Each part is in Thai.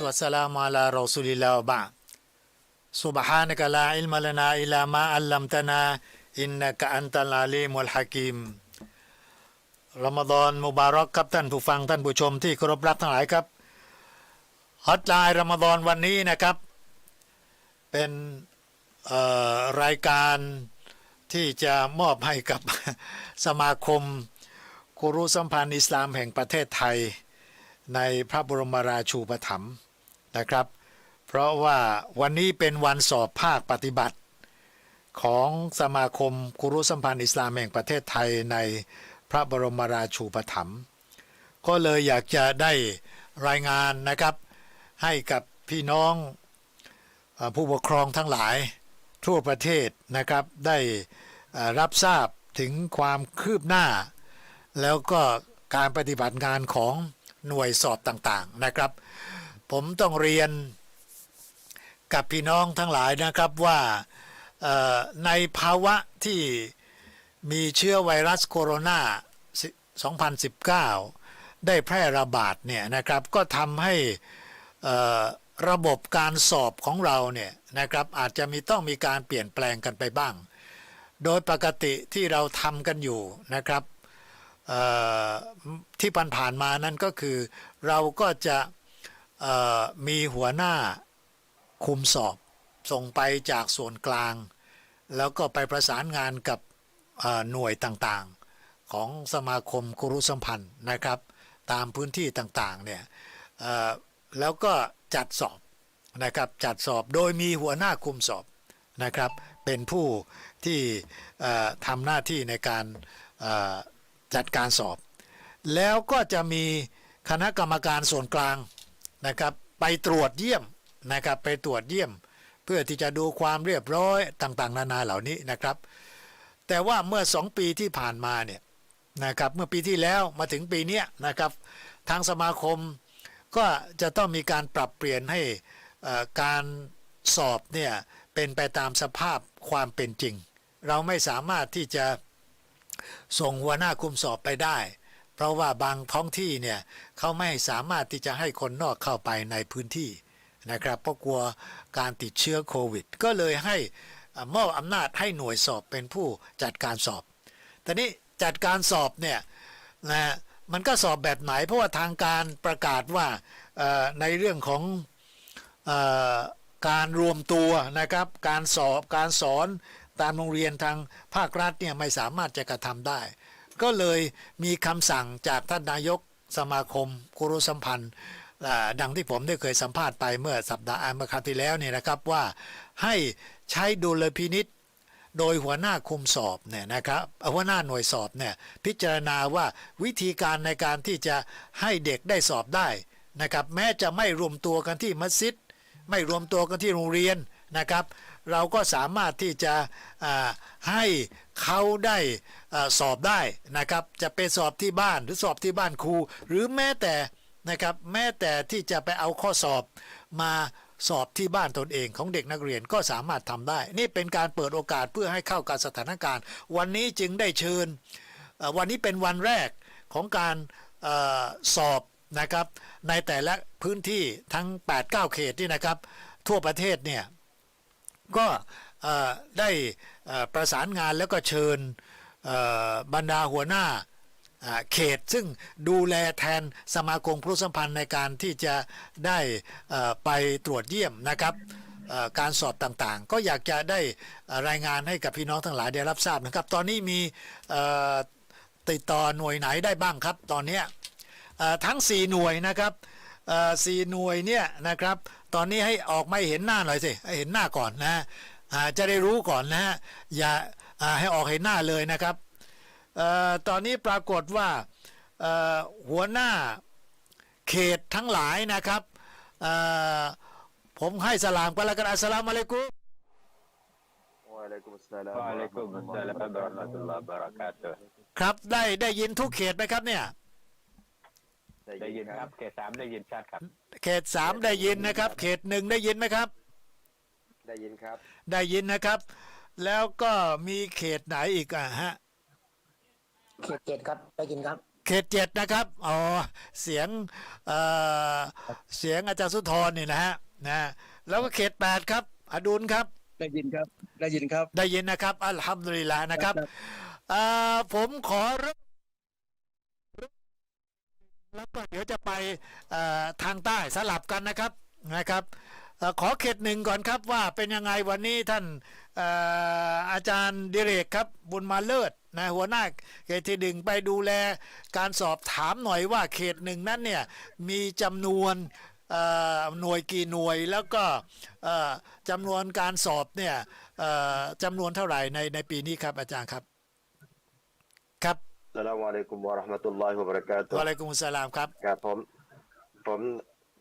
salatu wassalamu ala rasulillah wa ba'd subhanaka la ilma lana illa ma 'allamtana innaka antal alimul hakim รอมฎอนมุบารอกครับท่านผู้ฟังท่านผู้ชมที่เคารพรักทั้งหลายครับฮอตไลน์รอมฎอนวันนี้นะครับ เป็นรายการที่จะมอบให้กับสมาคมกุรุสัมพันธ์อิสลามแห่งประเทศไทย ในพระบรมราชูปถัมภ์ นะครับ เพราะว่าวันนี้เป็นวันสอบภาคปฏิบัติ ของสมาคมกุรุสัมพันธ์อิสลามแห่งประเทศไทยในพระบรมราชูปถัมภ์ก็เลยอยากจะได้รายงานนะครับ ให้กับพี่น้องผู้ปกครองทั้งหลายทั่วประเทศนะครับ ได้รับทราบถึงความคืบหน้า แล้วก็การปฏิบัติงานของหน่วยสอบต่างๆนะครับ ผมต้องเรียนกับพี่น้องทั้งหลายนะครับว่าในภาวะที่มีเชื้อไวรัสโคโรนา 2019 ได้แพร่ระบาดเนี่ยนะครับก็ทำให้ระบบการสอบของเราเนี่ยนะครับอาจจะมีต้องมีการเปลี่ยนแปลงกันไปบ้าง โดยปกติที่เราทำกันอยู่นะครับเอ่อที่ผ่านมานั่นก็คือเราก็จะ มีหัวหน้าคุมสอบ ส่งไปจากส่วนกลาง แล้วก็ไปประสานงานกับหน่วยต่างๆ ของสมาคมกุรุสัมพันธ์นะครับ ตามพื้นที่ต่างๆเนี่ยแล้วก็จัดสอบนะครับจัดสอบโดยมีหัวหน้าคุมสอบนะครับเป็นผู้ที่ทำหน้าที่ในการจัดการสอบ แล้วก็จะมีคณะกรรมการส่วนกลาง นะครับไปตรวจเยี่ยมนะครับไปตรวจเยี่ยม เพื่อที่จะดูความเรียบร้อยต่างๆ นานาเหล่านี้นะครับ แต่ว่าเมื่อสองปีที่ผ่านมาเนี่ยนะครับเมื่อปีที่แล้วมาถึงปีเนี้ยนะครับทางสมาคมก็จะต้องมีการปรับเปลี่ยนให้อ่อการสอบเนี่ยเป็นไปตามสภาพความเป็นจริง เราไม่สามารถที่จะส่งหัวหน้าคุมสอบไปได้ เพราะว่าบางท้องที่เนี่ยเขาไม่สามารถที่จะให้คนนอกเข้าไปในพื้นที่นะครับเพราะกลัวการติดเชื้อโควิด ก็เลยให้มอบอำนาจให้หน่วยสอบเป็นผู้จัดการสอบแต่นี้จัดการสอบเนี่ยนะมันก็สอบแบบไหน เพราะว่าทางการประกาศว่าในเรื่องของออการรวมตัวนะครับ การสอบการสอนตามโรงเรียนทางภาครัฐเนี่ยไม่สามารถจะกระทำได้ ก็เลยมีคำสั่งจากท่านนายกสมาคมกุรุสัมพันธ์ดังที่ผมได้เคยสัมภาษณ์ไปเมื่อสัปดาห์เมื่อคราวที่แล้วเนี่ยนะครับว่าให้ใช้ดุลพินิษโดยหัวหน้าคุมสอบเนี่ยนะครับหัวหน้าหน่วยสอบเนี่ยพิจารณาว่าวิธีการในการที่จะให้เด็กได้สอบได้นะครับแม้จะไม่รวมตัวกันที่มัสยิดไม่รวมตัวกันที่โรงเรียนนะครับ เราก็สามารถที่จะให้ เขาได้อสอบได้นะครับจะไปสอบที่บ้านหรือสอบที่บ้านครู หรือแม้แต่นะครับแม้แต่ที่จะไปเอาข้อสอบมาสอบที่บ้านตนเองของเด็กนักเรียนก็สามารถทำได้ นี่เป็นการเปิดโอกาสเพื่อให้เข้ากับสถานการณ์ วันนี้จึงได้เชิญ วันนี้เป็นวันแรกของการอสอบนะครับในแต่ละพื้นที่ทั้ง 8-9 เขตนี่นะครับ ทั่วประเทศเนี่ยก็ ได้ประสานงานแล้วก็เชิญบรรดาหัวหน้าเขตซึ่งดูแลแทนสมาคมครุสัมพันธ์ในการที่จะได้ไปตรวจเยี่ยมนะครับการสอบต่างๆ ก็อยากจะได้รายงานให้กับพี่น้องทั้งหลายได้รับทราบนะครับ ตอนนี้มีติดต่อหน่วยไหนได้บ้างครับ ตอนนี้ทั้ง 4 หน่วยนะครับสี่หน่วยเนี่ยนะครับ ตอนนี้ให้ออกไม่เห็นหน้าหน่อยสิให้เห็นหน้าก่อนนะ จะได้รู้ก่อนนะฮะอย่าให้ออกเห็นหน้าเลยนะครับตอนนี้ปรากฏว่าหัวหน้าเขตทั้งหลายนะครับผมให้สลามไปแล้วกันอัสลามุอะลัยกุมบครับได้ได้ยินทุกเขตไหมครับเนี่ยได้ยินครับเขตสามได้ยินชัดครับ เขตสามได้ยินนะครับ เขตหนึ่งได้ยินไหมครับ ได้ยินครับ ได้ยินนะครับ แล้วก็มีเขตไหนอีกอะฮะ เขตเจ็ดครับได้ยินครับเขเขตเจ็ดนะครับ อ๋อ เสียงเอ่อเสียงอาจารย์สุธรนี่นะฮะ นะ แล้วก็เขตแปดครับ อดุลครับ ได้ยินครับ ได้ยินครับ ได้ยินนะครับ อัลฮัมดุลิลลาห์นะครับครับเอ่อผมขอเริ่มแล้วก็เดี๋ยวจะไปเอ่อทางใต้สลับกันนะครับนะครับเอ่อ ขอเขตหนึ่งก่อนครับว่าเป็นยังไงวันนี้ท่านเอ่ออาจารย์ดิเรกครับบุญมาเลิศนะหัวหน้าเขตที่หนึ่งไปดูแลการสอบถามหน่อยว่าเขตหนึ่งนั้นเนี่ยมีจำนวนเอ่อหน่วยกี่หน่วยแล้วก็เอ่อจำนวนการสอบเนี่ยเอ่อจำนวนเท่าไหร่ในในปีนี้ครับอาจารย์ครับครับสลามอะลัยกุมวะเราะห์มะตุลลอฮิวะบะเราะกาตุฮ์วะอะลัยกุมุสสลามครับครับผมผม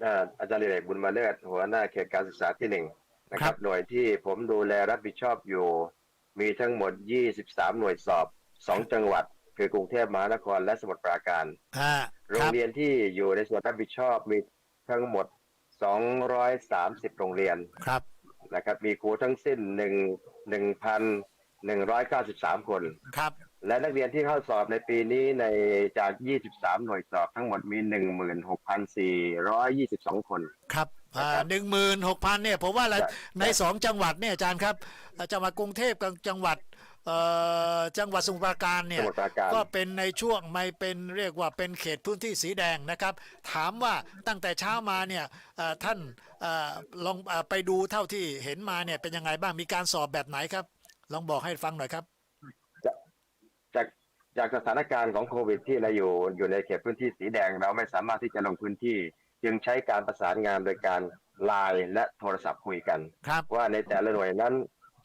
อ่าอาจารย์ดิเรกบุญมาเลิศหัวหน้าเขตการศึกษาที่หนึ่งนะคครัรับบหน่วยที่ผมดูแลรับผิดชอบอยู่ มีทั้งหมด 23 หน่วยสอบ 2 จังหวัด คือกรุงเทพมหานครและสมุทรปราการอ่าโรคงรับเรียนที่อยู่ในส่วนรับผิดชอบมีทั้งหมด 230 โรงเรียนครับนะครับ มีครูทั้งสิ้น 1 1,193 คนครับ และนักเรียนที่เข้าสอบในปีนี้ในจาก 23 หน่วยสอบทั้งหมดมี 16,422 คน ครับอ่านะครับหนึ่งหมื่นหกพันเนี่ยผมว่าละใช่ในสองจังหวัดเนี่ยอาจารย์ครับอ่าจังหวัดกรุงเทพกับจังหวัดเอ่อจังหวัดสมุทรปราการสเนี่ยมุทรปราการก็เป็นในช่วงไม่เป็นเรียกว่าเป็นเขตพื้นที่สีแดงนะครับ ถามว่าตั้งแต่เช้ามาเนี่ยเอ่อท่านเอ่อลองเอ่อไปดูเท่าที่เห็นมาเนี่ยเป็นยังไงบ้างมีการสอบแบบไหนครับ ลองบอกให้ฟังหน่อยครับจาก จากสถานการณ์ของโควิดที่เราอยู่อยู่ในเขตพื้นที่สีแดง เราไม่สามารถที่จะลงพื้นที่ จึงใช้การประสานงานโดยการไลน์และโทรศัพท์คุยกัน ครับ ว่าในแต่ละหน่วยนั้น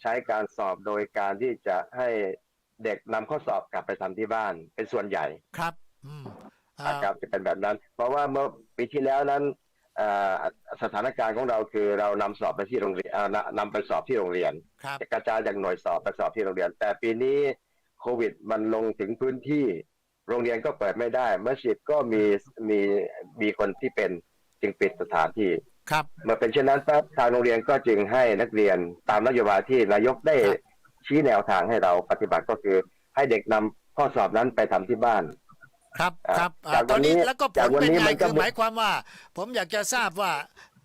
ใช้การสอบโดยการที่จะให้เด็กนำข้อสอบกลับไปทำที่บ้าน เป็นส่วนใหญ่ครับอืมอ่านะครับจะเป็นแบบนั้น เพราะว่าเมื่อปีที่แล้วนั้นเอ่อสถานการณ์ของเราคือเรานำสอบไปที่โรงเรียนเอ่อนำนำไปสอบที่โรงเรียนครับกระจายจากหน่วยสอบไปสอบที่โรงเรียน แต่ปีนี้ โควิดมันลงถึงพื้นที่ โรงเรียนก็เปิดไม่ได้มัสยิดก็มีมีมีคนที่เป็นจึงปิดสถานที่ครับเมื่อเป็นเช่นนั้นปั๊บทางโรงเรียนก็จึงให้นักเรียนตามนโยบายที่นายกได้ครับชี้แนวทางให้เราปฏิบัติก็คือ ให้เด็กนำข้อสอบนั้นไปทำที่บ้าน ครับอ่าครับอ่าจากตอนนี้วันนี้แล้วก็ผจากลวันเป็นนี้ไงมันก็คือหมายความว่า ผมอยากจะทราบว่า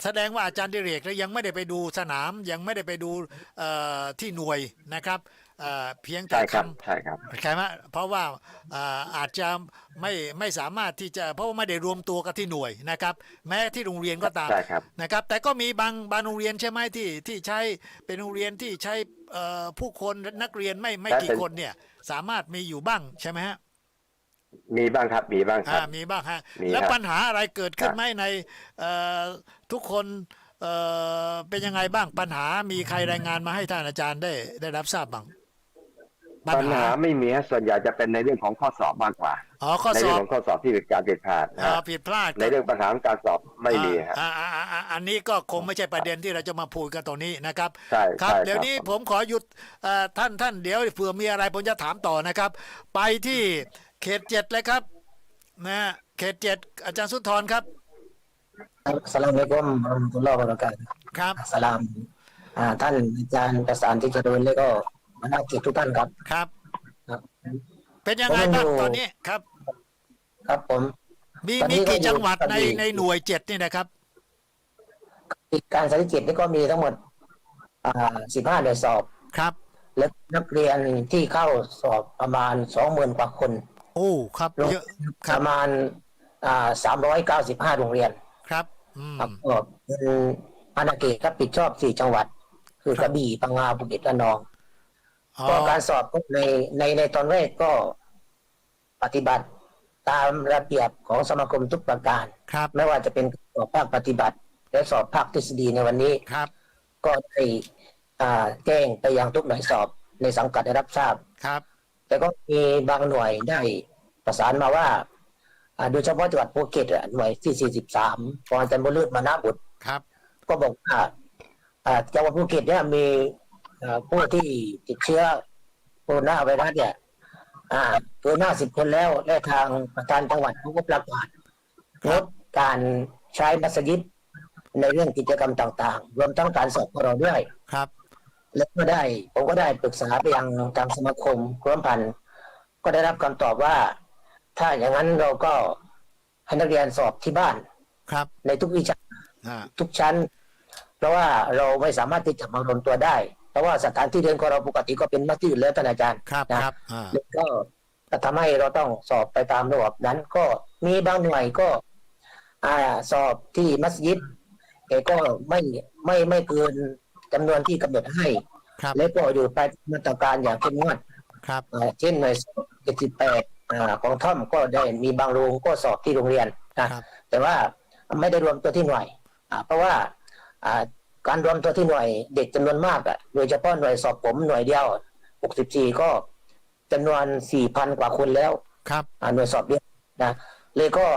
แสดงว่าอาจารย์ดิเรกเนี่ยยังไม่ได้ไปดูสนามยังไม่ได้ไปดูเอ่อที่หน่วยนะครับ เอ่อเพียงแต่ใช่ครับคำใช่ครับใช่ไหมเพราะว่าอ่าอาจจะไม่ไม่สามารถที่จะเพราะว่าไม่ได้รวมตัวกันที่หน่วยนะครับ แม้ที่โรงเรียนก็ตามใช่ครับนะครับ แต่ก็มีบางบางโรงเรียนใช่ไหมที่ที่ใช้เป็นโรงเรียนที่ใช้เอ่อผู้คนนักเรียนไม่ไม่แต่กี่เป็นคนเนี่ยสามารถมีอยู่บ้างใช่ไหมฮะมีบ้างครับมีบ้างคอ่ารับมีบ้างฮะมีแล้วครับปัญหาอะไรเกิดขึ้นครับไหมในเอ่อทุกคนเอ่อเป็นยังไงบ้างปัญหามีใครรายงานมาให้ท่านอาจารย์ได้ได้รับทราบบ้าง ปัญหาไม่มีฮะส่วนใหญ่จะเป็นในเรื่องของข้อสอบมากกว่าอ๋อข้อในสเรื่ออบงของข้อสอบที่เกิดการผิดพลาดนะอ่าฮะผิดพลาดในเรื่องปัญหาของการสอบไม่มีฮะอ่าอ่าอ่าอ่าอันนี้ก็คงไม่ใช่ประเด็นที่เราจะมาพูดกันตรงนี้นะครับใช่ครับใช่เดี๋ยวนี้ผมขอหยุดเอ่อท่านท่านเดี๋ยวเผื่อมีอะไรผมจะถามต่อนะครับ ไปที่เขตเจ็ดเลยครับนะฮะเขตเจ็ดอาจารย์สุนทรครับ Assalamualaikum warahmatullahi wabarakatuh ครับสลามอ่าท่านอาจารย์ประสานที่เจริญและก็ บรรดาเกียรติทุกท่านครับครับ ครับ เป็นยังไงบ้างผมอยู่ตอนนี้ครับ ครับผม มีตอนนี้มีกี่ก็อยู่จังหวัดในกระบี่ในหน่วยเจ็ดนี่นะครับอีกการสาธิตนี่ก็มีทั้งหมดอ่าสิบห้าหน่วยสอบครับ และนักเรียนที่เข้าสอบประมาณสองหมื่นกว่าคน โอ้ครับรวมเยอะคปรับระมาณอ่าสามร้อยเก้าสิบห้าโรงเรียนครับอืมครับก็เป็นอาณาเขตรับผิดชอบสี่จังหวัด คือกระบี่พังงาภูเก็ตและนอง อ๋อก็การสอบก็ในในในตอนแรกก็ปฏิบัติตามระเบียบของสมาคมทุกประการครับไม่ว่าจะเป็นสอบภาคปฏิบัติ และสอบภาคทฤษฎีในวันนี้ครับ ก็ได้อ่าแจ้งไปยังทุกหน่วยสอบในสังกัดได้รับทราบครับ แต่ก็มีบางหน่วยได้ประสานมาว่าอ่าโดยเฉพาะจังหวัดภูเก็ตอะหน่วยที่43ของอาจารย์บุญเลือดมานาบุตรครับ ก็บอกว่าอ่าจังหวัดภูเก็ตเนี่ยมีอ่า ผู้ที่ติดเชื้อโคโรนาไวรัสเนี่ยอ่าเกินห้าสิบคนแล้วและทางประธานจังหวัดเขาก็ประกาศงดการใช้มัสยิดในเรื่องกิจกรรมต่างๆ รวมทั้งการสอบของเราด้วยครับ แล้วก็ได้ผมก็ได้ปรึกษาไปยังทางสมาคมร่วมพันธ์ก็ได้รับคำตอบว่า ถ้าอย่างนั้นเราก็ให้นักเรียนสอบที่บ้านครับ ในทุกวิชาอ่าทุกชั้น เพราะว่าเราไม่สามารถที่จะมารวมตัวได้เพ ราะว่าสถานที่เรียนของเราปกติก็เป็นมัสยิดแล้วท่านอาจารย์ครับนะครับอ่าก็ทำให้เราต้องสอบไปตามระบบนั้นก็มีบางหน่วยก็อ่าสอบที่มัสยิดแต่ก็ไม่ไม่ไม่เกินจำนวนที่กำหนดให้ครับและก็อยู่ภายใต้มาตรการอย่างเข้มงวดครับอ่าเช่นหน่วย78อ่าของท่อมก็ได้มีบางโรงก็สอบที่โรงเรียนนะครับแต่ว่าไม่ได้รวมตัวที่หน่วยอ่าเพราะว่าอ่า การรวมตัวที่หน่วยเด็กจำนวนมากอะโดยเฉพาะหน่วยสอบผมหน่วยเดียว 64 ก็จำนวน 4,000 กว่าคนแล้วครับอ่าหน่วยสอบเดียวนะเลยก็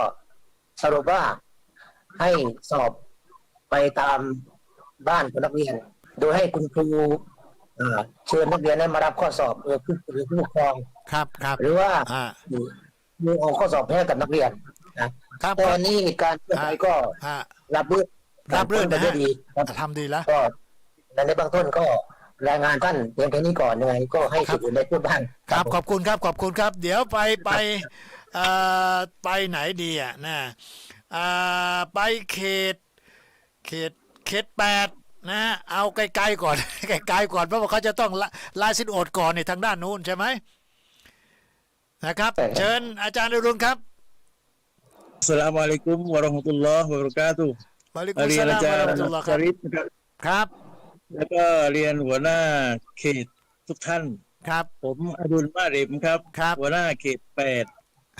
สรุปว่าให้สอบไปตามบ้านของนักเรียน โดยให้คุณครูอ่าเชิญนักเรียนให้มารับข้อสอบหรือผู้หรือผู้ปกครองครับครับ หรือว่าอ่ามีเอาข้อสอบให้กับนักเรียนนะครับแต่วันนี้การเพื่อไทยก็อ่ารับเรื่อง รับเรื่องนะไปด้วยดีครับทำดีแล้วก็ในเบื้องต้นก็รายงานท่านเพียงแค่นี้ก่อนยังไงก็ให้ครับสื่ออื่นได้พูดบ้างครับผมขอบคุณครับขอบคุณครับ เดี๋ยวไปไปเอ่อไปไหนดีอะนะอ่าไปเขต เขตเขตแปดนะเอาไกลๆก่อนไกลๆก่อนเพราะว่าเขาจะต้องละลายสินโอดก่อนในทางด้านนู้นใช่ไหมนะครับ เชิญอาจารย์อรุณครับ Assalamualaikum warahmatullahi wabarakatuh วะลิกุมเรีสยนลาอามจา รวะย์เราะตุลลอฮ์คสรับริปนะครับครับแล้วก็เรียนหัวหน้าเขตทุกท่าน ครับ ผมอดุลมาริมครับ ครับ หัวหน้าเขตแปด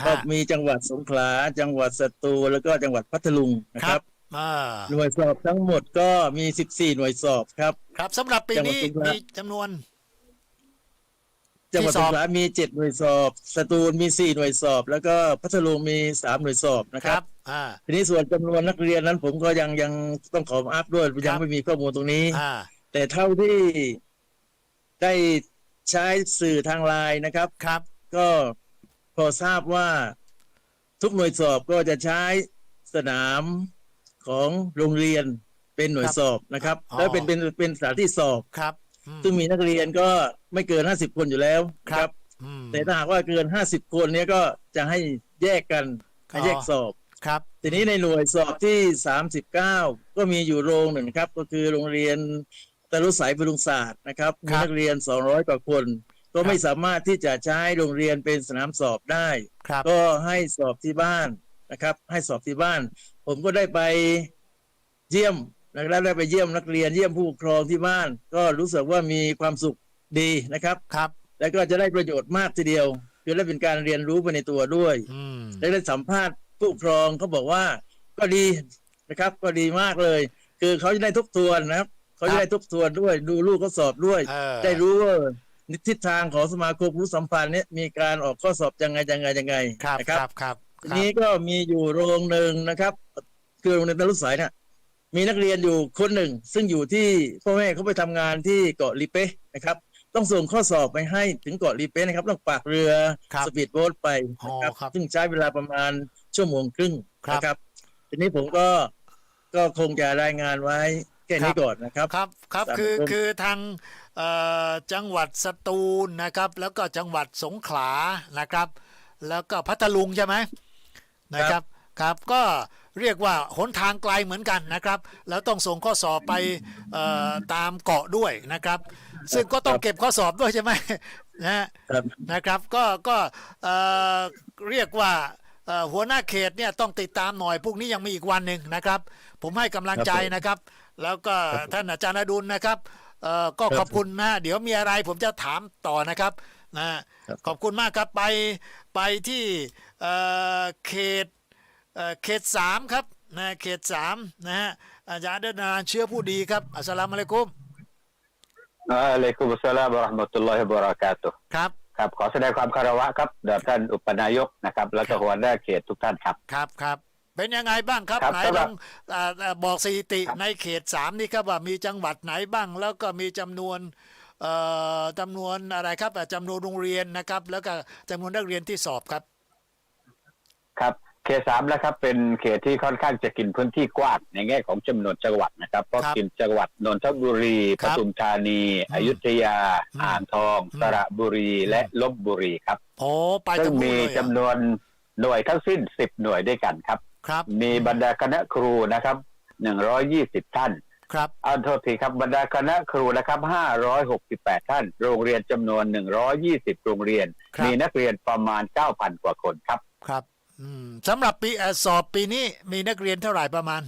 ก็ฮะมีจังหวัดสงขลา จังหวัดสตูลแล้วก็จังหวัดพัทลุงนะคครัรับบอ่าหน่วยสอบทั้งหมดก็มี 14 หน่วยสอบครับ ครับสำหรับปีนี้จังหวัดสงขลามีมีจำนวน จังหวัดที่สสอบงขลามี7หน่วยสอบสตูลมี4หน่วยสอบ แล้วก็พัทลุงมี3หน่วยสอบนะคครัรับบอ่าทีนี้ส่วนจำนวนนักเรียนนั้น ผมก็ยังยังต้องขออัพด้วยครัยังบไม่มีข้อมูลตรงนี้อ่าแต่เท่าที่ได้ใช้สื่อทางไลน์นะครับครับ ก็พอทราบว่าทุกหน่วยสอบก็จะใช้สนามของโรงเรียนเป็นหน่วยสอบนะครับอ๋อแล้วเป็นเป็นเป็นสถานที่สอบครับอืม ซึ่งมีนักเรียนก็ไม่เกินห้าสิบคนอยู่แล้วครับอืมแต่ถ้าหากว่าเกินห้าสิบคนเนี้ยก็จะให้แยกกันให้แยกสอบครับ ทีนี้ในหน่วยสอบที่39ก็มีอยู่โรงหนึ่งครับ ก็คือโรงเรียนตะลุสายบรุงศาสตร์นะครับคมีรับนักเรียน200กว่าคน ก็ไม่สามารถที่จะใช้โรงเรียนเป็นสนามสอบได้ครับก็ให้สอบที่บ้านนะครับ ให้สอบที่บ้าน ผมก็ได้ไปเยี่ยม นะครับได้ไปเยี่ยมนักเรียนเยี่ยมผู้ปกครองที่บ้าน ก็รู้สึกว่ามีความสุขดีนะครับครับ แล้วก็จะได้ประโยชน์มากทีเดียว คือได้เป็นการเรียนรู้ไปในตัวด้วยอืมได้ได้สัมภาษณ์ผู้ปกครองเขาบอกว่าก็ดีนะครับ ก็ดีมากเลย คือเขาจะได้ทบทวนนะครับเขาจะได้ทบทวนด้วย ดูลูกเขาสอบด้วยเออได้รู้ว่าทิศทางของสมาคมรู้สัมพันธ์เนี่ยมีการออกข้อสอบยังไงยังไงยังไงครับนะคครับรับครับทีนี้ก็มีอยู่โรงหนึ่งนะครับคือโรงเรียนตะลุสายเนี่ย มีนักเรียนอยู่คนหนึ่ง ซึ่งอยู่ที่พ่อแม่เขาไปทำงานที่เกาะลีเป้นะครับ ต้องส่งข้อสอบไปให้ถึงเกาะลีเป้นะครับต้องปากเรือครับสปีดโบ๊ทไปอ๋อนะครับครับซึ่งใช้เวลาประมาณชั่วโมงครึ่งครับนะครับ ทีนี้ผมก็ก็คงจะรายงานไว้แค่นี้ก่อนนะครับครับครับตามคือผมคือทางเอ่อจังหวัดสตูลนะครับ แล้วก็จังหวัดสงขลานะครับ แล้วก็พัทลุงใช่ไหมนะครับครับก็ เรียกว่าหนทางไกลเหมือนกันนะครับ แล้วต้องส่งข้อสอบไปเอ่อตามเกาะด้วยนะครับ ซึ่งก็ต้องเก็บข้อสอบด้วยใช่ไหมนะฮะครับนะครับ ก็ก็เอ่อเรียกว่าเอ่อหัวหน้าเขตเนี่ยต้องติดตามหน่อยพรุ่งนี้ยังมีอีกวันหนึ่งนะครับ ผมให้กำลังใจนะครับ แล้วก็ท่านอาจารย์อดุลนะครับเอ่อก็ขอบคุณนะเดี๋ยวมีอะไรผมจะถามต่อนะครับนะครับขอบคุณมากครับไปไปที่เอ่อเขต เอ่อเขตสามครับนะเขตสามนะฮะอาจารย์เดินนานเชื้อผู้ดีครับอัสสลามุอะลัยกุมอะลัยกุมุสสลามวะเราะห์มะตุลลอฮิวะบะเราะกาตุฮ์ครับครับขอแสดงความคารวะครับแด่ท่านอุปนายกนะครับ แล้วก็หัวหน้าเขตทุกท่านครับครับครับเป็นยังไงบ้างครับครับไหนสำหลรัอบงอ่าอ่าบอกสถิติในเขตสามนี่ครับว่ามีจังหวัดไหนบ้าง แล้วก็มีจำนวนเอ่อจำนวนอะไรครับอ่าจำนวนโรงเรียนนะครับ แล้วก็จำนวนนักเรียนที่สอบครับ ครับ เขตสามนะครับเป็นเขตที่ค่อนข้างจะกินพื้นที่กว้างในแง่ของจำนวนจังหวัดนะครับเพราะครับกินจังหวัดนนทบุรีคปรับทุมธานีอืมอยุธยาอืมอ่างทองอืมสระบุรีและลบบุรีครับโอ้ไปซึ่ทั้งงหมดมีเลยจำนอะวนหน่วยทั้งสิ้น10หน่วยด้วยกันครับ ครับ มีบรรดาคณะครูนะครับ120ท่านครับเอาโทษทีครับบรรดาคณะครูนะครับ568ท่าน โรงเรียนจำนวน120โรงเรียนครับมีนักเรียนประมาณ9,000กว่าคนครับ ครับอืม สำหรับปีเอ่อสอบปีนี้มีนักเรียนเท่าไหร่ประมาณ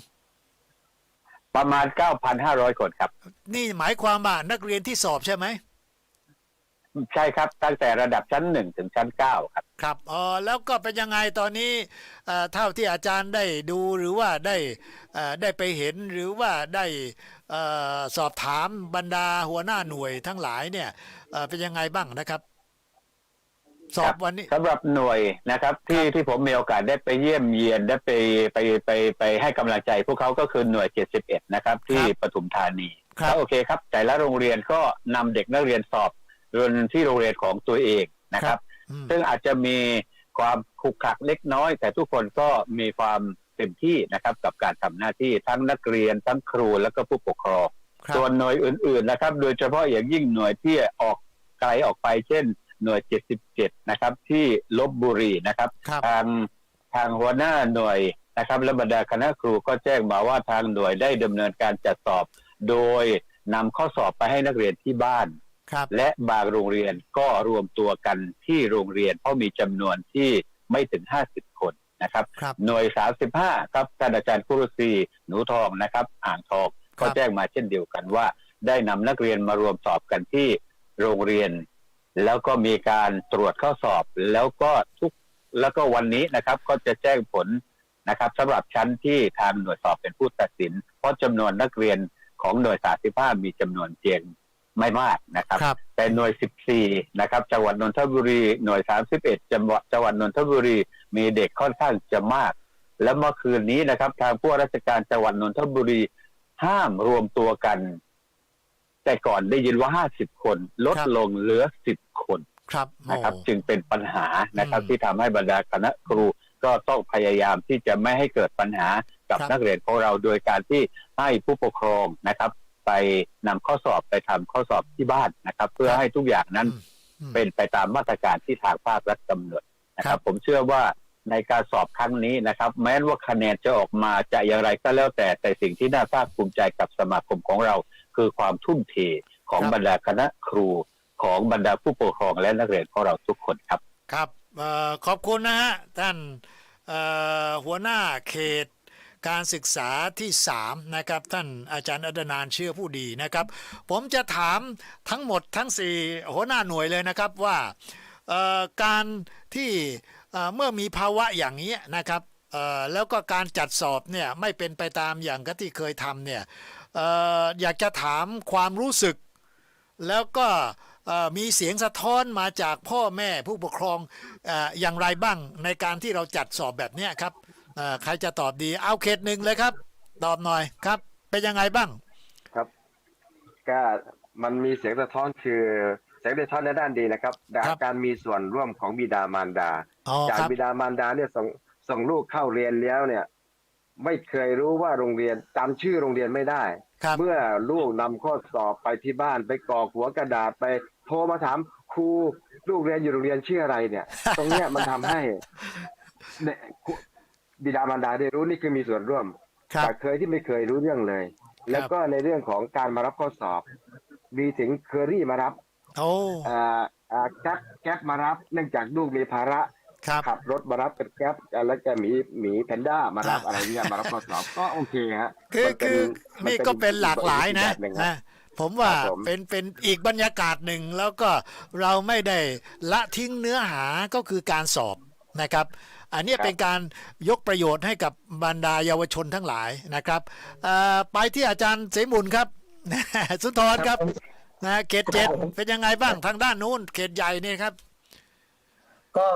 ประมาณ 9,500 คนครับ นี่หมายความว่านักเรียนที่สอบใช่ไหม ใช่ครับ ตั้งแต่ระดับชั้น1ถึงชั้น9ครับ ครับอ๋อแล้วก็เป็นยังไงตอนนี้เอ่อเท่าที่อาจารย์ได้ดูหรือว่าได้เอ่อได้ไปเห็นหรือว่าได้เอ่อสอบถามบรรดาหัวหน้าหน่วยทั้งหลายเนี่ยเอ่อเป็นยังไงบ้างนะครับ สอบวันนี้สำหรับหน่วยนะครับ ที่ครับที่ผมมีโอกาสได้ไปเยี่ยมเยียนได้ไปไปไปไปให้กำลังใจ พวกเขาก็คือหน่วย 71 นะครับ ที่ปทุมธานีครับแล้วโอเคครับ แต่ละโรงเรียนก็นำเด็กนักเรียนสอบเรียนที่โรงเรียนของตัวเองนะครับอืมซึ่งอาจจะมีความขลุกขลักเล็กน้อย แต่ทุกคนก็มีความเต็มที่นะครับ กับการทำหน้าที่ทั้งนักเรียนทั้งครูแล้วก็ผู้ปกครองครับส่วนหน่วยอื่นๆนะครับ โดยเฉพาะอย่างยิ่งหน่วยที่ออกไกลออกไปเช่น หน่วย 77 นะครับ ที่ลบบุรีนะครับครับทางทางหัวหน้าหน่วยนะครับ และบรรดาคณะครูก็แจ้งมาว่าทางหน่วยได้ดำเนินการจัดสอบ โดยนำข้อสอบไปให้นักเรียนที่บ้านครับและบางโรงเรียนก็รวมตัวกันที่โรงเรียน เพราะมีจำนวนที่ไม่ถึง 50 คนนะครับครับหน่วย 35 ครับท่านอาจารย์คุรุศรีหนูทองนะครับอ่างทองครัก็บแจ้งมาเช่นเดียวกันว่า ได้นำนักเรียนมารวมสอบกันที่โรงเรียน แล้วก็มีการตรวจข้อสอบแล้วก็ทุกแล้วก็วันนี้นะครับ ก็จะแจ้งผลนะครับสำหรับชั้นที่ทางหน่วยสอบเป็นผู้ตัดสิน เพราะจำนวนนักเรียนของหน่วย35มีจำนวนเพียงไม่มากนะครับครับแต่หน่วย 14 นะครับ จังหวัดนนทบุรี หน่วย 31 จังหวัดจังหวัดนนทบุรี มีเด็กค่อนข้างจะมาก และเมื่อคืนนี้นะครับ ทางผู้ว่าราชการจังหวัดนนทบุรีห้ามรวมตัวกัน แต่ก่อนได้ยินว่า 50 คน ลดครับลงเหลือ 10 คนครับโอ้นะครับ จึงเป็นปัญหานะครับอืมที่ทำให้บรรดาคณะครูก็ต้องพยายามที่จะไม่ให้เกิดปัญหากับครับนักเรียนของเราโดยการที่ให้ผู้ปกครองนะครับ ไปนำข้อสอบไปทำข้อสอบที่บ้านนะครับ เพื่อให้ทุกอย่างนั้นอืมเป็นไปตามมาตรการที่ทางภาครัฐกำหนดนะคครัรับบผมเชื่อว่าในการสอบครั้งนี้นะครับ แม้ว่าคะแนนจะออกมาจะอย่างไรก็แล้วแต่แต่สิ่งที่น่าภาคภูมิใจกับสมาคมของเรา คือความทุ่มเทของบรรดาคณะครูของบรรดาผู้ปกครองและนักเรียนของเราทุกคนครับ ครับเอ่อขอบคุณนะฮะท่านเอ่อหัวหน้าเขตการศึกษาที่ 3 นะครับ ท่านอาจารย์อดนานเชื่อผู้ดีนะครับ ผมจะถามทั้งหมดทั้ง 4 หัวหน้าหน่วยเลยนะครับว่าเอ่อการที่เอ่อเมื่อมีภาวะอย่างนี้นะครับเอ่อแล้วก็การจัดสอบเนี่ยไม่เป็นไปตามอย่างกับที่เคยทำเนี่ยเอ่ออยากจะถามความรู้สึก แล้วก็เอ่อมีเสียงสะท้อนมาจากพ่อแม่ผู้ปกครองเอออย่างไรบ้างในการที่เราจัดสอบแบบเนี้ยครับเอ่อใครจะตอบดีเอาเขตหนึ่งเลยครับ ตอบหน่อยครับ เป็นยังไงบ้างครับก็มันมีเสียงสะท้อนคือเสียงสะท้อนในด้านดีนะครับดาครับการมีส่วนร่วมของบิดามารดาอ๋อจากครับบิดามารดาเนี่ยส่งส่งลูกเข้าเรียนแล้วเนี่ย ไม่เคยรู้ว่าโรงเรียนจำชื่อโรงเรียนไม่ได้ ครับเมื่อลูกนำข้อสอบไปที่บ้านไปกรอกหัวกระดาษไปโทรมาถามครูลูกเรียนอยู่โรงเรียนชื่ออะไรเนี่ย ตรงเนี้ยมันทำให้เนี่ยบิดามารดาได้รู้นี่คือมีส่วนร่วมครับ จากเคยที่ไม่เคยรู้เรื่องเลย แล้วก็ในเรื่องของการมารับข้อสอบ มีถึงเคอรี่มารับ โอ้ อ่าอ่าแก๊ปแก๊ปมารับ เนื่องจากลูกมีภาระครับ ขับรถมารับเป็นแก๊ปแล้วก็หมีหมีแพนด้ามารับอ่าอะไรเงี้ยมารับข้อสอบก็โอเคฮะคือมันเป็คือมันี่ก็เป็นหลากหลายนะแบบหงฮนะผมว่าครับผมเป็นเป็นอีกบรรยากาศหนึ่งแล้วก็เราไม่ได้ละทิ้งเนื้อหาก็คือการสอบนะครับ อันเนี้ยเป็นการยกประโยชน์ให้กับบรรดาเยาวชนทั้งหลายนะครับเอ่อไปที่อาจารย์เสมุนครับสุนทรครับนะเขตเจ็ดเป็นยังไงบ้างทางด้านนู้นเขตใหญ่นี่ครับ ก็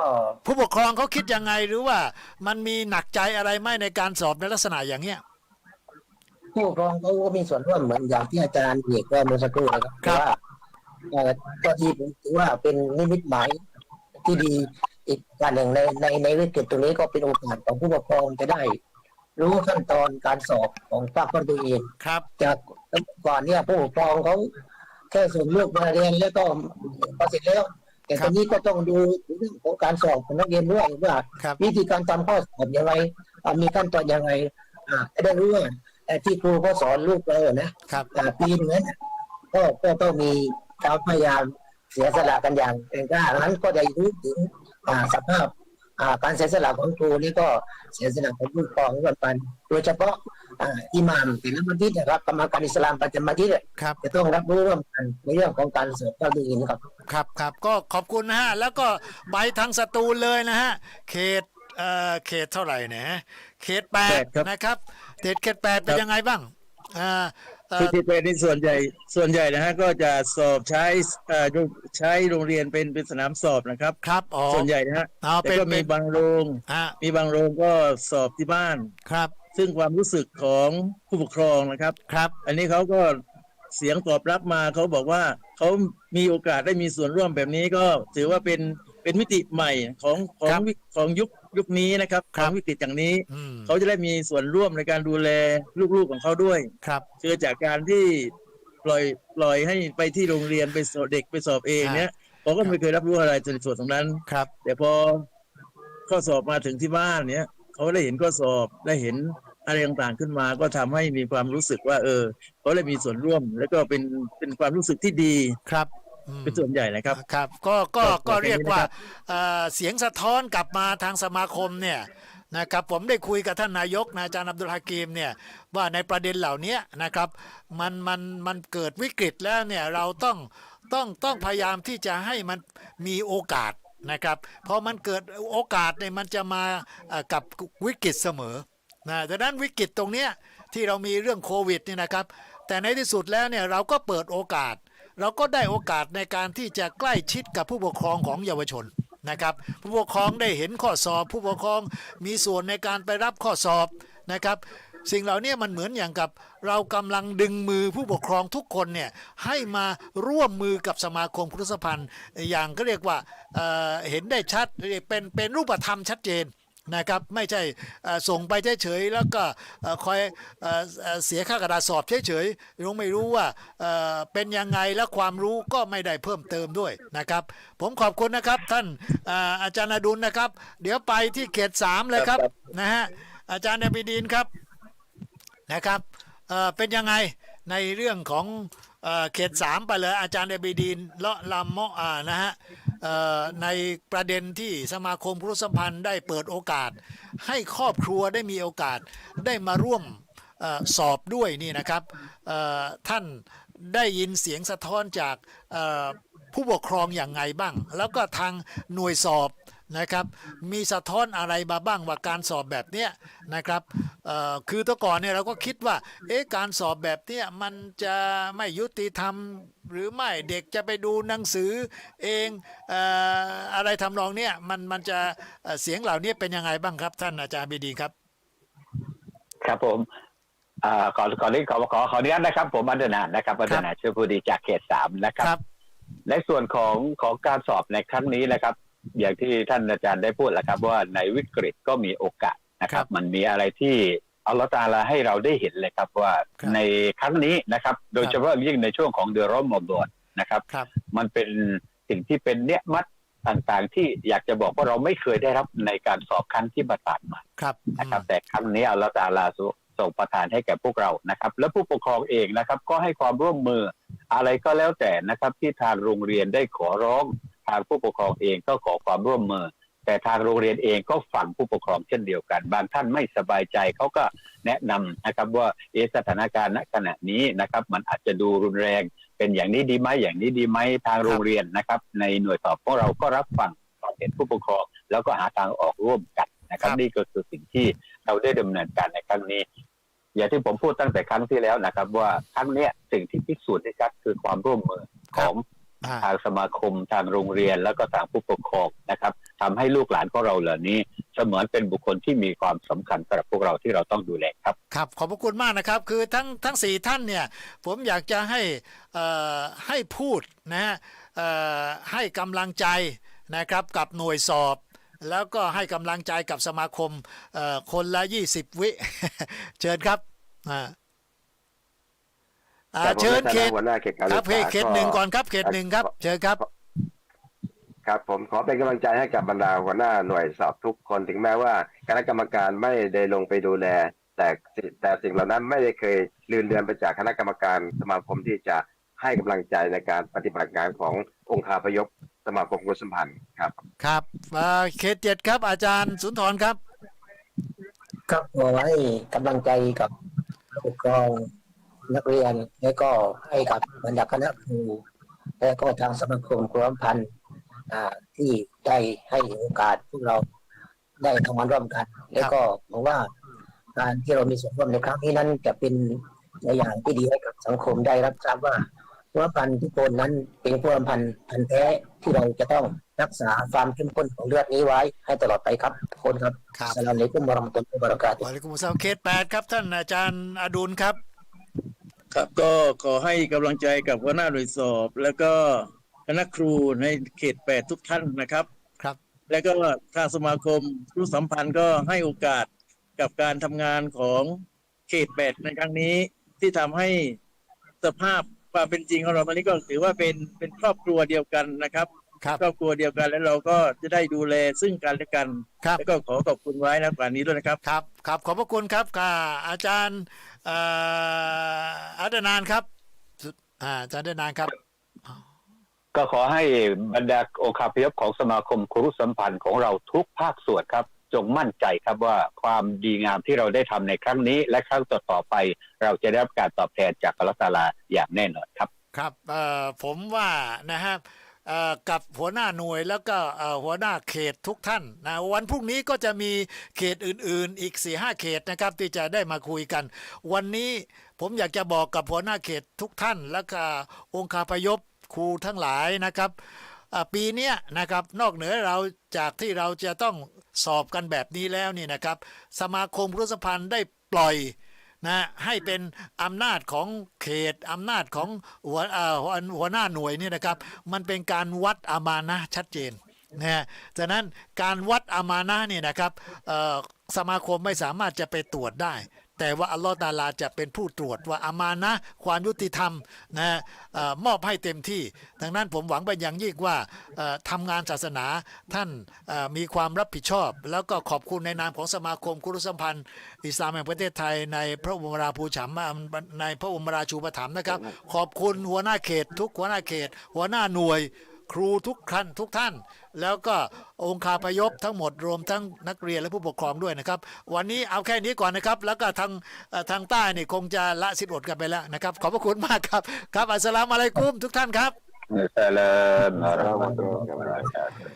ผู้ปกครองเขาคิดยังไงหรือว่า มันมีหนักใจอะไรไหมในการสอบในลักษณะอย่างเนี้ยผู้ปกครองเขาก็มีส่วนร่วมเหมือนอย่างที่อาจารย์เอกว่าเมื่อสักครู่นะครับครับว่าเอ่อก็ที่ผมถือว่าเป็นนิมิตหมายที่ดีอีกการหนึ่งในในในวิกฤตตรงนี้ก็เป็นโอกาสของผู้ปกครองจะได้ รู้ขั้นตอนการสอบของภาคของตัวเองครับ จากก่อนเนี่ยผู้ปกครองเขาแค่ส่งลูกมาเรียนแล้วก็พอเสร็จแล้ว แต่ตอนนี้ก็ต้องดูเรื่องของการสอบของนักเรียนด้วยว่าครับวิธีการทำข้อสอบยังไงอ่ามีขั้นตอนยังไงอ่าจะได้รู้ว่าเอ่อที่ครูเขาสอนลูกเรานะครับอ่าปีหนึงนั้นน่ะก็ก็ต้องมีความพยายามเสียสละกันอย่างเต็มกล้านั้นก็จะรู้ถึงอ่าสภาพอ่า การเสียสละของครูนี่ก็เสียสละของผู้ปกครองเหมือนกันโดยเฉพาะอ่าอิหม่ามแต่ละมัสยิดนะครับกรรมการอิสลามประจำมัสยิดเนี่ยครับจะต้องรับรู้ร่วมกันในเรื่องของการสอบข้อดีนะครับครับครับก็ขอบคุณนะฮะแล้วก็ไปทางสตูลเลยนะฮะเขตเอ่อเขตเท่าไหร่เนี่ยฮะเขตแปดแปดครับนะครับเขตเขตแปดเป็นครับยังไงบ้างอ่า เอ่อที่ที่เป็นในส่วนใหญ่ส่วนใหญ่นะฮะก็จะสอบใช้เอ่อใช้โรงเรียนเป็นเป็นสนามสอบนะครับ ครับอ๋อส่วนใหญ่นะฮะเอาแต่เป็นก็เป็มีนบางโรงอ่ามีบางโรงก็สอบที่บ้าน ครับซึ่งความรู้สึกของผู้ปกครองนะครับ ครับ อันนี้เขาก็เสียงตอบรับมาเขาบอกว่าเขามีโอกาสได้มีส่วนร่วมแบบนี้ก็ถือว่าเป็น เป็นมิติใหม่ของของวิของยุคยุคนี้นะครับของวิกฤตอย่างนี้ อืมเขาจะได้มีส่วนร่วมในการดูแลลูกๆของเขาด้วย ครับ คือจากการที่ปล่อยปล่อยให้ไปที่โรงเรียนไปสอบเด็กไปสอบเองเนี้ยเขาก็ไม่เคยรับรู้อะไรในส่วนตรงนั้น ครับ แต่พอข้อสอบมาถึงที่บ้านเนี้ยเขาได้เห็นข้อสอบได้เห็นอะไรต่างๆขึ้นมา ก็ทำให้มีความรู้สึกว่า เออเขาเลยมีส่วนร่วม แล้วก็เป็นเป็นความรู้สึกที่ดี ครับอืม เป็นส่วนใหญ่นะครับครับ ก็ก็ครับก็เรียกว่าแบบนี้นะครับเอ่อเสียงสะท้อนกลับมาทางสมาคมเนี่ยนะครับผมได้คุยกับท่านนายกนะอาจารย์อับดุลฮากีมเนี่ยว่าในประเด็นเหล่านี้นะครับมันมันมันเกิดวิกฤตแล้วเนี่ยเราต้องต้องต้องพยายามที่จะให้มันมีโอกาสนะครับพอมันเกิดโอกาสเนี่ยมันจะมาเอ่อกับวิกฤตเสมอนะดังนั้นวิกฤตตรงเนี้ยที่เรามีเรื่องโควิดเนี่ยนะครับแต่ในที่สุดแล้วเนี่ยเราก็เปิดโอกาส เราก็ได้โอกาสในการที่จะใกล้ชิดกับผู้ปกครองของเยาวชนนะครับ ผู้ปกครองได้เห็นข้อสอบ ผู้ปกครองมีส่วนในการไปรับข้อสอบนะครับ สิ่งเหล่านี้มันเหมือนอย่างกับเรากำลังดึงมือผู้ปกครองทุกคนเนี่ยให้มาร่วมมือกับสมาคมพุทธสพันธ์อย่างก็เรียกว่าเเห็นได้ชัดเป็นเป็นรูปธรรมชัดเจน นะครับไม่ใช่เอ่อส่งไปเฉยๆแล้วก็เอ่อคอยเอ่อเอ่อเสียค่ากระดาษสอบเฉยๆรู้ไม่รู้ว่าเอ่อเป็นยังไงและความรู้ก็ไม่ได้เพิ่มเติมด้วยนะครับ ผมขอบคุณนะครับท่านอ่าอาจารย์อดุลนะครับ เดี๋ยวไปที่เขตสามเลยครับครับนะฮะอาจารย์นบีดีนครับนะครับเอ่อเป็นยังไงในเรื่องของเอ่อเขตสามไปเลยอาจารย์นบีดีนเลาะลำเมาะอ่านะฮะเอ่อ ในประเด็นที่สมาคมพุทธสัมพันธ์ได้เปิดโอกาส ให้ครอบครัวได้มีโอกาสได้มาร่วมออสอบด้วยนี่นะครับท่านได้ยินเสียงสะท้อนจากผู้ปกครองอย่างไงบ้าง แล้วก็ทางหน่วยสอบ นะครับมีสะท้อนอะไรมาบ้างว่าการสอบแบบเนี้ยนะครับเอ่อคือแตะก่อนเนี่ยเราก็คิดว่าเอ๊ะการสอบแบบเนี้ยมันจะไม่ยุติธรรมหรือไม่เด็กจะไปดูหนังสือเองเอ่ออะไรทำนองเนี้ยมันมันจะเอ่อเสียงเหล่านี้เป็นยังไงบ้างครับ ท่านอาจารย์บีดีครับ ครับผมอ่าก่อนก่อนนี้ขอขอขออนุญาตนะครับ ผมอันเดนานนะครับอันเดนานช่วยพูดดีจากเขตสามนะครับครับ ในส่วนของของการสอบในครั้งนี้นะครับ อย่างที่ท่านอาจารย์ได้พูดแล้วครับ ว่าในวิกฤตก็มีโอกาสนะครัครับบมันมีอะไรที่อัลลอฮฺตาลาให้เราได้เห็นเลยครับว่าครับในครั้งนี้นะครับ โดยเฉพาะยิ่งในช่วงของเดือนรอมฎอนนะครับครับ มันเป็นสิ่งที่เป็นเนียมัดต่างๆ ที่อยากจะบอกว่าเราไม่เคยได้รับในการสอบครั้งที่มาตานมาครับนะครับ แต่ครั้งนี้อัลลอฮฺตะอาลาทรงส่งประทานให้แก่พวกเรานะครับ และผู้ปกครองเองนะครับ ก็ให้ความร่วมมืออะไรก็แล้วแต่นะครับ ที่ทางโรงเรียนได้ขอร้อง ทางผู้ปกครองเองก็ขอความร่วมมือ แต่ทางโรงเรียนเองก็ฟังผู้ปกครองเช่นเดียวกัน บางท่านไม่สบายใจเขาก็แนะนำนะครับว่าเอะสถานการณ์ณขณะนี้นะครับ มันอาจจะดูรุนแรง เป็นอย่างนี้ดีไหมอย่างนี้ดีไหมทางโรงเรียนนะครับ ในหน่วยสอบของเราก็รับฟังความเห็นผู้ปกครอง แล้วก็หาทางออกร่วมกันนะครับครับนี่ก็คือสิ่งที่เราได้ดำเนินการในครั้งนี้ อย่างที่ผมพูดตั้งแต่ครั้งที่แล้วนะครับ ว่าครั้งเนี้ยสิ่งที่พิสูจน์ได้ชัดคือความร่วมมือของอ่า ทางสมาคมทางโรงเรียนแล้วก็ทางผู้ปกครองนะครับทำให้ลูกหลานของเราเหล่านี้เสมือนเป็นบุคคลที่มีความสำคัญสำหรับพวกเราที่เราต้องดูแลครับครับขอบพระคุณมากนะครับ คือทั้งทั้งสี่ท่านเนี่ยผมอยากจะให้เอ่อให้พูดนะฮะเอ่อให้กำลังใจนะครับกับหน่วยสอบแล้วก็ให้กำลังใจกับสมาคมเอ่อคนละ 20 วิ เชิญครับ อ่าอ่าครับผมเชิญในฐานะเขตหัวหน้าเขตการครับศึกษาเขตหนึ่งก่อนครับเขตหนึ่งครับ เชิญครับ ครับผมขอเป็นกำลังใจให้กับบรรดาหัวหน้าหน่วยสอบทุกคนถึงแม้ว่าคณะกรรมการไม่ได้ลงไปดูแล แต่สิแต่สิ่งเหล่านั้นไม่ได้เคยลืนเลือนไปจากคณะกรรมการสมาคมที่จะให้กำลังใจในการปฏิบัติงานขององค์คาพยพสมาคมกุศลสัมพันธ์ครับครับเอ่อเขตเจ็ดครับ อาจารย์สุนทรครับ ครับขอให้กำลังใจกับผู้ปกครอง นักเรียน และก็ให้กับบรรดาคณะครูและก็ทางสมาคมครูพันธ์อ่าที่ได้ให้โอกาสพวกเราได้ทำงานร่วมกัน และก็ผมว่าการที่เรามีส่วนร่วมในครั้งนี้นั้นจะเป็นตัวอย่างที่ดีให้กับสังคมได้รับทราบว่าครูพันธ์ทุกคนนั้นเป็นครูพันธ์พันธุ์แท้ที่เราจะต้องรักษาความเข้มข้นของเลือดนี้ไว้ให้ตลอดไปครับทุกคนครับครับสลามอะลัยกุมวะเราะมะตุลลอฮ์วะบะเราะกาตุฮ์วาเลกุมุสลามเขตแปดครับท่านอาจารย์อดุลครับ ครับก็ขอให้กำลังใจกับหัวหน้าหน่วยสอบ แล้วก็คณะครูในเขตแปดทุกท่านนะครับ ครับ แล้วก็ทางสมาคมรู้สัมพันธ์ก็ให้โอกาสกับการทำงานของเขตแปดในครั้งนี้ ที่ทำให้สภาพความเป็นจริงของเราตอนนี้ก็ถือว่าเป็นเป็นครอบครัวเดียวกันนะครับครับ ครอบครัวเดียวกันแล้วเราก็จะได้ดูแลซึ่งกันและกัน ครับ แล้วก็ขอขอบคุณไว้นะป่านนี้ด้วยนะครับ ครับ ครับ ขอบพระคุณครับค่ะอาจารย์ เอ่ออัตนานครับสุดอ่าอาจารย์อัตนานครับ ก็ขอให้บรรดาองคาพยพของสมาคมครุสัมพันธ์ของเราทุกภาคส่วนครับ จงมั่นใจครับว่าความดีงามที่เราได้ทำในครั้งนี้ และครั้งต่อๆไป เราจะได้รับการตอบแทนจากอัลลอฮฺตะอาลาอย่างแน่นอนครับ ครับเอ่อผมว่านะครับเอ่อ กับหัวหน้าหน่วยแล้วก็หัวหน้าเขตทุกท่านนะวันพรุ่งนี้ก็จะมีเขตอื่นๆ อีก4ีหเขตนะครับที่จะได้มาคุยกัน วันนี้ผมอยากจะบอกกับหัวหน้าเขตทุกท่าน และก็องค์คาพยพครูทั้งหลายนะครับปีนี้นะครับนอกเหนือเราจากที่เราจะต้องสอบกันแบบนี้แล้วนี่นะครับ สมาคมรุสพันธ์ได้ปล่อย นะให้เป็นอำนาจของเขตอำนาจของหัวเอ่อหัวหน้าหน่วยเนี่ยนะครับ มันเป็นการวัดอามานะชัดเจนนะฮะฉะนั้นการวัดอามานะเนี่ยนะครับเอ่อสมาคมไม่สามารถจะไปตรวจได้ แต่ว่าอัลลอฮฺตาลาจะเป็นผู้ตรวจว่าอามานะความยุติธรรมนะมอบให้เต็มที่ ดังนั้นผมหวังเป็นอย่างยิ่งว่าเอ่อทำงานศาสนาท่านมีความรับผิดชอบ แล้วก็ขอบคุณในนามของสมาคมกุรุสัมพันธ์ อิสลามแห่งประเทศไทย ในพระบรมราชูฉมในพระบรมราชูปถัมภ์นะครับ ขอบคุณหัวหน้าเขต ทุกหัวหน้าเขต หัวหน้าหน่วย ครูทุกท่านทุกท่าน แล้วก็องค์คาพยพทั้งหมดรวมทั้งนักเรียนและผู้ปกครองด้วยนะครับ วันนี้เอาแค่นี้ก่อนนะครับ แล้วก็ทางทางใต้นี่คงจะละสิทธิ์อดกันไปแล้วนะครับ ขอบพระคุณมากครับครับอัสลามุอะลัยกุมทุกท่านครับ Salam warahmatullahi wabarakatuh.